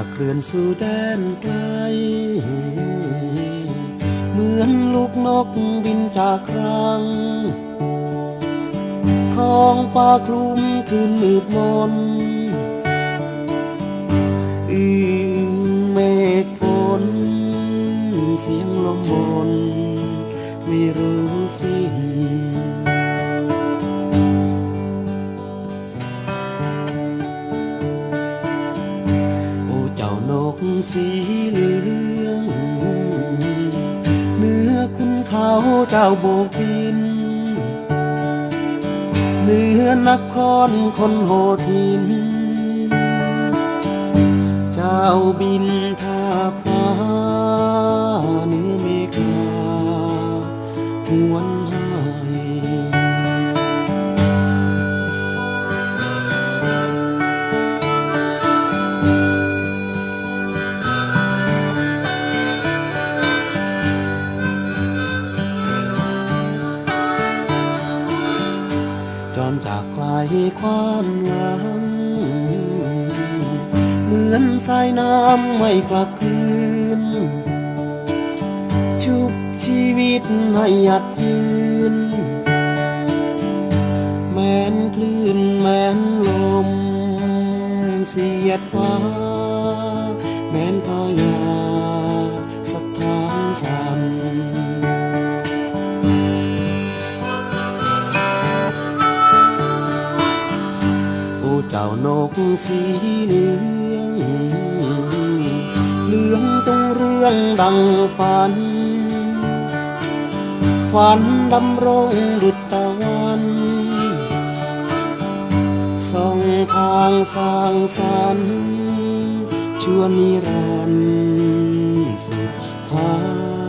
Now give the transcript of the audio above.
ากเรือนสู่แดนไกล เหมือนลูกนกบินจากครังท้องฟ้าคลุมคืนมืดมนอืเมฆฝนเสียงลมบนไม่รู้สิ้น สีเหลืองเนื้อคุณเขาเจ้าโบกินเนื้อนครคนโหดิน เจ้าบินทาฟ้าเนื้อเมฆาหวน ความหลัง เหมือนสายน้ำไม่กลับคืน ชุบชีวิตให้หยัดยืน แม้นคลื่นแม้นลม เสียดฟ้า แม้นทายา เจ้านกสีเหลืองเหลืองตรงเรื่องดังฝัน ฝันดำรงดุจตะวันส่องทางสร้างสรรค์ชั่วนิรันดร์สุดท้าย